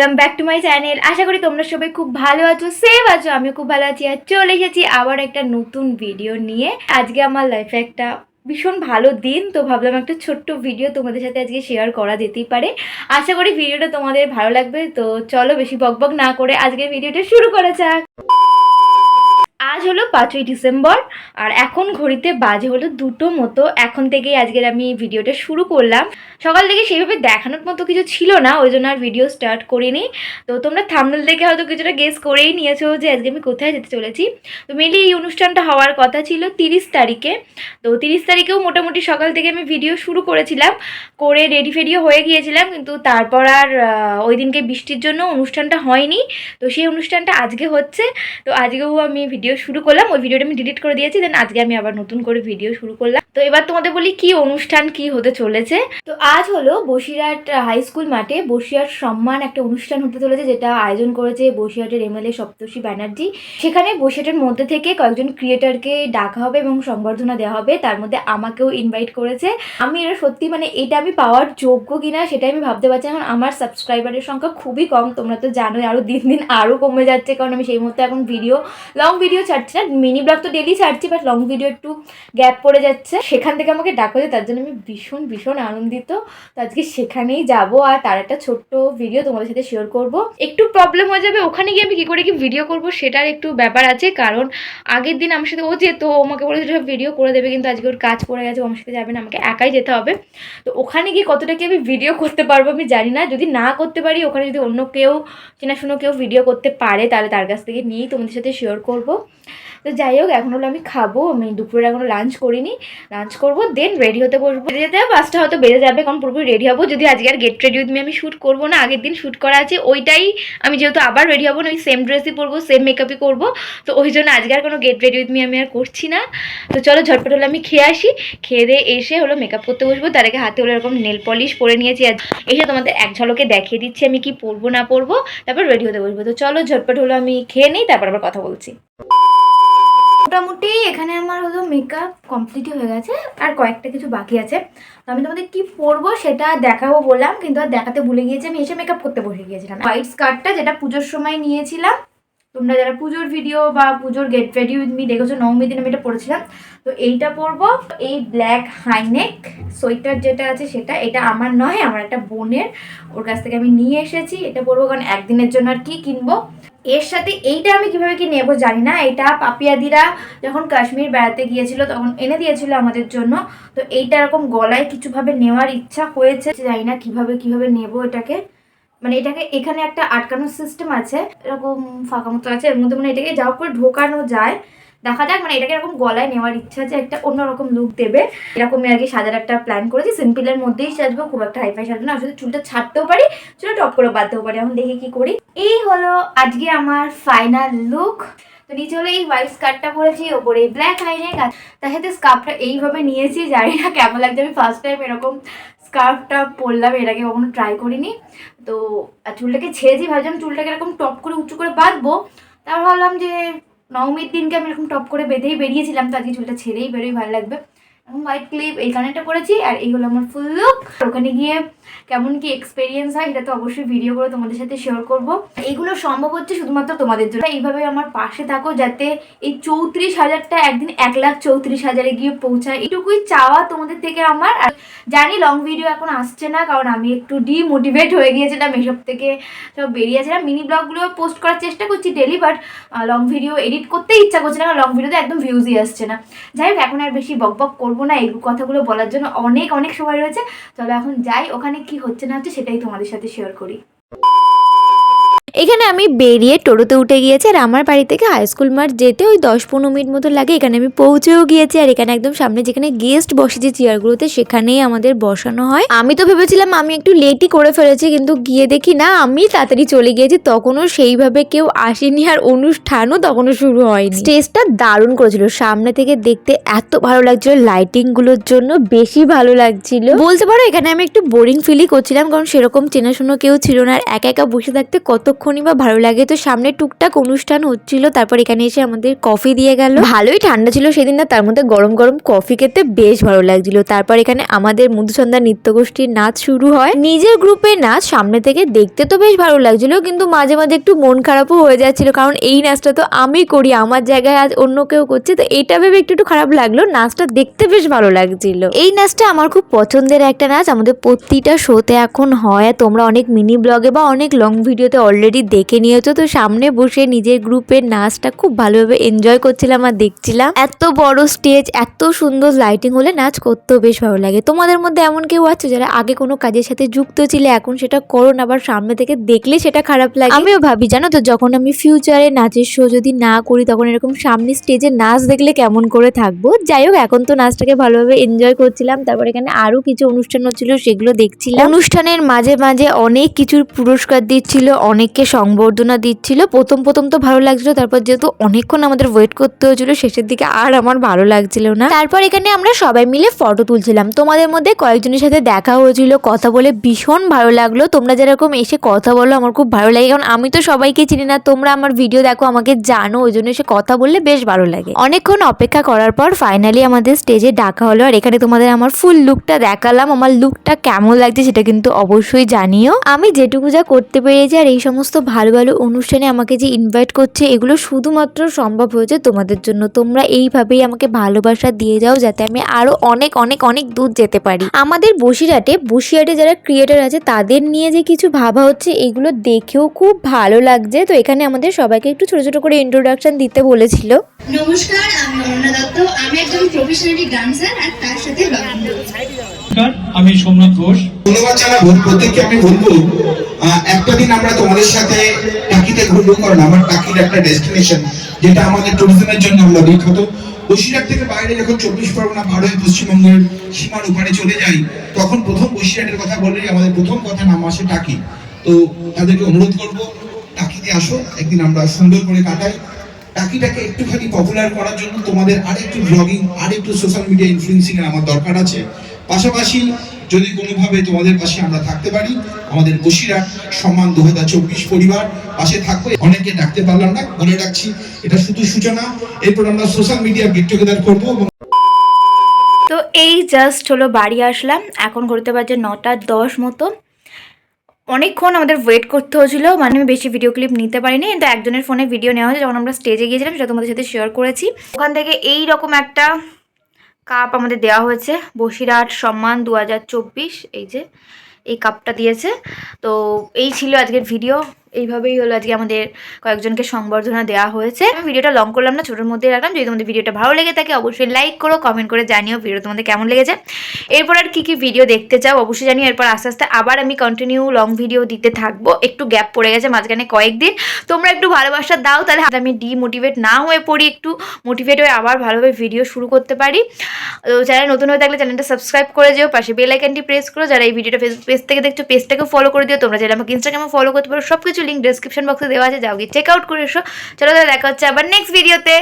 Welcome back to my channel আশা করি তোমরা সবাই খুব ভালো আছো সেভ আছো, আমিও খুব ভালো আছি আর চলে এসেছি আবার একটা নতুন ভিডিও নিয়ে। আজকে আমার লাইফে একটা ভীষণ ভালো দিন, তো ভাবলাম একটা ছোট্ট ভিডিও তোমাদের সাথে আজকে শেয়ার করা যেতেই পারে। আশা করি ভিডিওটা তোমাদের ভালো লাগবে, তো চলো বেশি বকবক না করে আজকের ভিডিওটা শুরু করা যাক। আজ হলো পাঁচই ডিসেম্বর, আর এখন ঘড়িতে বাজে হলো দুটো মতো। এখন থেকেই আজকের আমি ভিডিওটা শুরু করলাম। সকাল থেকে সেইভাবে দেখানোর মতো কিছু ছিল না, ওই জন্য আর ভিডিও স্টার্ট করিনি। তো তোমরা থামনেল দেখে হয়তো কিছুটা গেস করেই নিয়েছো যে আজকে আমি কোথায় যেতে চলেছি। তো মেনলি এই অনুষ্ঠানটা হওয়ার কথা ছিল তিরিশ তারিখে। তো তিরিশ তারিখেও মোটামুটি সকাল থেকে আমি ভিডিও শুরু করেছিলাম, করে রেডি ফেডিও হয়ে গিয়েছিলাম, কিন্তু তারপর আর ওই দিনকে বৃষ্টির জন্য অনুষ্ঠানটা হয়নি। তো সেই অনুষ্ঠানটা আজকে হচ্ছে। তো আজকেও আমি ভিডিও শুরু করলাম, ওই ভিডিওটা আমি ডিলিট করে দিয়েছি দেন আজকে আমি আবার নতুন করে ভিডিও শুরু করলাম। তো এবার তোমাদের বলি কি অনুষ্ঠান, কি হতে চলেছে? তো আজ হলো বসিরহাট হাই স্কুল মাঠে বসিরহাট সম্মান একটা অনুষ্ঠান হতে চলেছে, যেটা আয়োজন করেছে বসিরহাটের এমএলএ সপ্তর্ষি ব্যানার্জি। সেখানে বসিরহাটের মধ্যে থেকে কয়েকজন ক্রিয়েটারকে ডাকা হবে এবং সংবর্ধনা দেওয়া হবে, তার মধ্যে আমাকেও ইনভাইট করেছে। আমি এটা সত্যি মানে এটা আমি পাওয়ার যোগ্য কিনা সেটা আমি ভাবতে পারছি এখন আমার সাবস্ক্রাইবারের সংখ্যা খুবই কম, তোমরা তো জানোই আরও দিন দিন আরও কমে যাচ্ছে, কারণ আমি সেই মুহূর্তে এখন ভিডিও লং ভিডিও ছাড়ছি না মিনি ব্লগ তো ডেলি ছাড়ছি বাট লং ভিডিও একটু গ্যাপ পড়ে যাচ্ছে। সেখান থেকে আমাকে ডাকা হয়েছে তার জন্য আমি ভীষণ ভীষণ আনন্দিত। তো আজকে সেখানেই যাব, আর তার একটা ছোট্ট ভিডিও তোমাদের সাথে শেয়ার করব। একটু প্রবলেম হয়ে যাবে, ওখানে গিয়ে আমি কী করে কি ভিডিও করব, সেটার একটু ব্যাপার আছে, কারণ আগের দিন আমার সাথে, ও যেত, ও আমাকে বলেছিল ভিডিও করে দেবে, কিন্তু আজকে ওর কাজ পড়ে গেছে, ও আমার সাথে যাবে না, আমাকে একাই যেতে হবে। তো ওখানে গিয়ে কতটা কি আমি ভিডিও করতে পারব আমি জানি না। যদি না করতে পারি, ওখানে যদি অন্য কেউ চেনাশুনো কেউ ভিডিও করতে পারে, তাহলে তার কাছ থেকে নিয়েই তোমাদের সাথে শেয়ার করব। তো যাই হোক, এখন হলো আমি খাব। আমি দুপুরে এখনও লাঞ্চ করিনি। লাঞ্চ করব দেন রেডি হতে বসবো। যেতে পাঁচটা হয়তো বেড়ে যাবে, কারণ পুরোপুরি রেডি হব। যদি আজকে আর গেট রেডি উইথ আমি শ্যুট করব না, আগের দিন শ্যুট করা আছে, ওইটাই আমি যেহেতু আবার রেডি হব না, ওই সেম ড্রেসই পরবো সেম মেকআপই করব। তো ওই জন্য আজকে আর কোনো গেট রেডি উইথ আমি আর করছি না। তো চলো, ঝটপট হলো আমি খেয়ে আসি। খেয়ে দিয়ে এসে হলো মেকআপ করতে বসবো। তার আগে হাতে হলো এরকম নেল পলিশ পরে নিয়েছি। আর এসে তোমাদের এক ঝলকে দেখিয়ে দিচ্ছি আমি কি পরবো, না পরবো। তারপর রেডি হতে বসবো। তো চলো, ঝটপট হলো আমি খেয়ে নিই, তারপর আবার কথা বলছি। মোটামুটি এখানে আমার হলো মেকআপ কমপ্লিটই হয়ে গেছে, আর কয়েকটা কিছু বাকি আছে। তো আমি তোমাদের কি পরবো সেটা দেখাবো বললাম, কিন্তু আর দেখাতে ভুলে গিয়েছি, আমি এসে মেকআপ করতে বসে গিয়েছিলাম। হোয়াইট স্কার্টটা যেটা পুজোর সময় নিয়েছিলাম, তোমরা যারা পুজোর ভিডিও বা পুজোর গেট রেডি উইথ মি দেখেছ নবমী দিন আমি এটা পরেছিলাম। তো এইটা পরবো, এই ব্ল্যাক হাইনেক সোয়েটার যেটা আছে সেটা, এটা আমার নয়, আমার একটা বোনের। ওর কাছ থেকে আমি নিয়ে এসেছি, এটা পরবো, কারণ একদিনের জন্য আর কি কিনবো? এর সাথে এইটা আমি কীভাবে কি নেব জানি না। এটা পাপিয়াদিরা যখন কাশ্মীর বেড়াতে গিয়েছিল তখন এনে দিয়েছিল আমাদের জন্য। তো এইটা এরকম গলায় কিছুভাবে নেওয়ার ইচ্ছা হয়েছে। জানি না কীভাবে কীভাবে নেব এটাকে। মানে এটাকে এখানে একটা আটকানোর সিস্টেম আছে। এরকম ফাঁকা মতো আছে। এর মধ্যে মানে এটাকে যাও করে ঢোকানো যায়। দেখা যাক মানে এটাকে এরকম গলায় নেওয়ার ইচ্ছা যে একটা অন্যরকম লুক দেবে। এরকমই আর কি সাজার একটা প্ল্যান করেছি সিম্পলের মধ্যেই সাজবো, খুব একটা হাইফাই সাজবো না। আসলে চুলটা ছাড়তেও পারি, চুলটা টপ করে বাঁধতেও পারি। এখন দেখি কি করি। এই হলো আজকে আমার ফাইনাল লুক তো নিচে হলো এই হোয়াইট স্কার্টটা পরেছি, ওপরে এই ব্ল্যাক হাইনেক আর তার সাথে স্কার্ফটা এইভাবে নিয়েছি, জানি না কেমন লাগছে। আমি ফার্স্ট টাইম এরকম স্কার্ফটা পরলাম, এর আগে কখনো ট্রাই করিনি। তো চুলটাকে ছেড়েছি, ভাবছিলাম চুলটাকে এরকম টপ করে উঁচু করে বাঁধবো। তারপর ভাবলাম যে নবমীর দিনকে আমি এরকম টপ করে বেঁধেই বেরিয়েছিলাম, তো আজকে চুলটা ছেড়েই বেরোই ভালো লাগবে। হোয়াইট ক্লিপ এই কানেরটা করেছি আর এই হলো আমার ফুল লুক ওখানে গিয়ে কেমন কি এক্সপিরিয়েন্স হয়, এটা তো অবশ্যই ভিডিও করে তোমাদের সাথে শেয়ার করব। এইগুলো সম্ভব হচ্ছে শুধুমাত্র তোমাদের জন্য। এইভাবে আমার পাশে থাকো যাতে এই চৌত্রিশ হাজারটা একদিন এক লাখ চৌত্রিশ হাজারে গিয়ে পৌঁছায়। এটুকুই চাওয়া তোমাদের থেকে আমার। আর জানি লং ভিডিও এখন আসছে না, কারণ আমি একটু ডিমোটিভেট হয়ে গিয়েছিলাম, এসব থেকে সব বেরিয়েছিলাম মিনি ব্লগগুলো পোস্ট করার চেষ্টা করছি daily but long video edit করতে ইচ্ছা করছে না, কারণ লং ভিডিওতে একদম ভিউজই আসছে না। যাই হোক, এখন আর বেশি বক বক করব না, এই কথাগুলো বলার জন্য অনেক অনেক সময় রয়েছে। চলো এখন যাই, ওখানে কি হচ্ছে না হচ্ছে সেটাই তোমাদের সাথে শেয়ার করি। এখানে আমি বেরিয়ে টোটোতে উঠে গিয়েছি আর আমার বাড়ি থেকে হাই স্কুল মাঠ যেতে ওই দশ পনেরো মিনিট মতো লাগে। এখানে আমি পৌঁছেও গিয়েছি আর এখানে একদম সামনে যেখানে গেস্ট বসে যে চেয়ারগুলোতে, সেখানেই আমাদের বসানো হয়। আমি তো ভেবেছিলাম আমি একটু লেটই করে ফেলেছি কিন্তু গিয়ে দেখি না, আমি তাড়াতাড়ি চলে গিয়েছি। তখনও সেইভাবে কেউ আসেনি আর অনুষ্ঠানও তখনও শুরু হয়নি। স্টেজটা দারুণ করেছিল। সামনে থেকে দেখতে এত ভালো লাগছিল লাইটিংগুলোর জন্য বেশি ভালো লাগছিল। বলতে পারো এখানে আমি একটু বোরিং ফিলই করছিলাম কারণ সেরকম চেনাশোনা কেউ ছিল না আর একা একা বসে থাকতে কতক্ষণ কতক্ষণই বা ভালো লাগে। তো সামনে টুকটাক অনুষ্ঠান হচ্ছিল, তারপর এখানে এসে আমাদের কফি দিয়ে গেল। ভালোই ঠান্ডা ছিল সেদিন না, তার মধ্যে গরম গরম কফি খেতে বেশ ভালো লাগছিল। তারপর এখানে আমাদের মধুসন্ধ্যা নৃত্যগোষ্ঠীর নাচ শুরু হয়। নিজের গ্রুপে নাচ সামনে থেকে দেখতে তো বেশ ভালো লাগছিল, কিন্তু মাঝে মাঝে একটু মন খারাপও হয়ে যাচ্ছিল, কারণ এই নাচটা তো আমি করি, আমার জায়গায় আজ অন্য কেউ করছে, তো এটা ভেবে একটু একটু খারাপ লাগল, নাচটা দেখতে বেশ ভালো লাগছিল। এই নাচটা আমার খুব পছন্দের একটা নাচ, আমাদের প্রতিটা শোতে এখন হয়, তোমরা অনেক মিনি ব্লগে বা অনেক লং ভিডিওতে অলরেডি দেখে নিয়েছো তো সামনে বসে নিজের গ্রুপের নাচটা খুব ভালোভাবে এনজয় করছিলাম আর দেখছিলাম। এত বড় স্টেজ এত সুন্দর লাইটিং হলে নাচ করতেও বেশ ভালো লাগে। তোমাদের মধ্যে এমন কেউ আছে যারা আগে কোনো কাজের সাথে যুক্ত ছিল এখন সেটা করো না আবার সামনে থেকে দেখলে সেটা খারাপ লাগে? আমিও ভাবি জানো তো যখন আমি ফিউচারে নাচের শো যদি না করি তখন এরকম সামনে স্টেজে নাচ দেখলে কেমন করে থাকব? যাই হোক এখন তো নাচটাকে ভালোভাবে এনজয় করছিলাম তারপর এখানে আরও কিছু অনুষ্ঠান হচ্ছিল সেগুলো দেখছিলাম। অনুষ্ঠানের মাঝে মাঝে অনেক কিছুর পুরস্কার দিচ্ছিল অনেককে সংবর্ধনা দিচ্ছিল। প্রথম প্রথম তো ভালো লাগছিল, তারপর যেহেতু অনেকক্ষণ আমাদের ওয়েট করতে হয়েছিল, শেষের দিকে আর আমার ভালো লাগছিল না। তারপর এখানে আমরা সবাই মিলে ফটো তুলছিলাম। তোমাদের মধ্যে কয়েকজনের সাথে দেখা হয়েছিল, কথা বলে ভীষণ ভালো লাগল। তোমরা যেরকম এসে কথা বলো, আমার খুব ভালো লাগে। কারণ আমি তো সবাইকে চিনি না, তোমরা আমার ভিডিও দেখো, আমাকে জানো, ওই জন্য এসে কথা বললে বেশ ভালো লাগে। অনেকক্ষণ অপেক্ষা করার পর ফাইনালি আমাদের স্টেজে ডাকা হলো। আর এখানে তোমাদের আমার ফুল লুকটা দেখালাম, আমার লুকটা কেমন লাগছে সেটা কিন্তু অবশ্যই জানিও। আমি যেটুকু যা করতে পেরেছি আর এই সমস্ত ভালো ভালো অনুষ্ঠানে আমাকে যে ইনভাইট করছে, এগুলো শুধুমাত্র সম্ভব হয়েছে তোমাদের জন্য। তোমরা এইভাবেই আমাকে ভালোবাসা দিয়ে যাও যাতে আমি আরও অনেক অনেক অনেক দূর যেতে পারি। আমাদের বসিরহাটে বসিরহাটে যারা ক্রিয়েটার আছে, তাদের নিয়ে যে কিছু ভাবা হচ্ছে, এগুলো দেখেও খুব ভালো লাগছে। তো এখানে আমাদের সবাইকে একটু ছোট ছোট করে ইন্ট্রোডাকশন দিতে বলেছিল। নমস্কার, আমি অরুণা দত্ত। আমি একজন প্রফেশনালি ডান্সার আর তার সাথে নমস্কার, আমি সোমনাথ ঘোষ। ধন্যবাদ জানাব, প্রত্যেককে আমি বলব একটা দিন আমরা তোমাদের সাথে টাকিতে ঘুরবো, কারণ আমার টাকির একটা ডেস্টিনেশন যেটা আমাদের ট্যুরিজমের জন্য আমরা বিখ্যাত। বসিরহাট থেকে বাইরে যখন চব্বিশ পরগনা পার হয়ে পশ্চিমবঙ্গের সীমার উপরে চলে যাই, তখন প্রথম বসিরহাটের কথা বললেই আমাদের প্রথম কথা নাম আসে টাকি। তো তাদেরকে অনুরোধ করব, টাকিতে আসো, একদিন আমরা সুন্দর করে কাটাই। টাকিটাকে একটুখানি পপুলার করার জন্য তোমাদের আরেকটু ব্লগিং আরেকটু সোশ্যাল মিডিয়া ইনফ্লুয়েন্সিং এর আমার দরকার আছে। পাশাপাশি যদি কোনোভাবে তোমাদের পাশে আমরা থাকতে পারি, আমাদের বসিরহাট সম্মান দু পরিবার পাশে থাকব। অনেকে ডাকতে পারলাম না, বলে রাখছি, এটা শুধু সূচনা। এরপর আমরা সোশ্যাল মিডিয়া গেট টুগেদার করব তো এই জাস্ট হলো বাড়ি আসলাম। এখন করতে পারছে নটা দশ মতো। অনেকক্ষণ আমাদের ওয়েট করতে হয়েছিল মানে আমি বেশি ভিডিও ক্লিপ নিতে পারিনি। কিন্তু একজনের ফোনে ভিডিও নেওয়া হয়েছে, যখন আমরা স্টেজে গিয়েছিলাম, সেটা তোমাদের সাথে শেয়ার করেছি। ওখান থেকে এই রকম একটা কাপ আমাদের দেওয়া হয়েছে। বসিরহাট সম্মান দু হাজার চব্বিশ, এই যে, এই কাপটা দিয়েছে। তো এই ছিল আজকের ভিডিও এইভাবেই হলো আজকে আমাদের কয়েকজনকে সংবর্ধনা দেওয়া হয়েছে। আমি ভিডিওটা লং করলাম না, ছোটোর মধ্যে রাখলাম। যদি তোমাদের ভিডিওটা ভালো লেগে থাকে, অবশ্যই লাইক করো কমেন্ট করে জানিও ভিডিও তোমাদের কেমন লেগেছে। এরপর আর কী কী ভিডিও দেখতে চাও অবশ্যই জানিও। এরপর আস্তে আস্তে আবার আমি কন্টিনিউ লং ভিডিও দিতে থাকব। একটু গ্যাপ পড়ে গেছে মাঝখানে কয়েকদিন। তোমরা একটু ভালোবাসা দাও, তাহলে আমি ডিমোটিভেট না হয়ে পড়ি, একটু মোটিভেট হয়ে আবার ভালোভাবে ভিডিও শুরু করতে পারি। তো চ্যানেল নতুন হয়ে থাকলে চ্যানেলটা সাবস্ক্রাইব করে যেও, পাশে বেল প্রেস করো। যারা এই ভিডিওটা ফেসবুক পেজ থেকে দেখছ পেজটাকে ফলো করে দিও। তোমরা চাইলে আমাকে ইনস্টাগ্রামে ফলো করতে পারো। সব কিছু লিঙ্ক ডিসক্রিপশন বক্সে দেওয়া আছে, যাও গিয়ে চেক আউট করে এসো। চলো তাহলে দেখা হচ্ছে আবার নেক্সট ভিডিওতে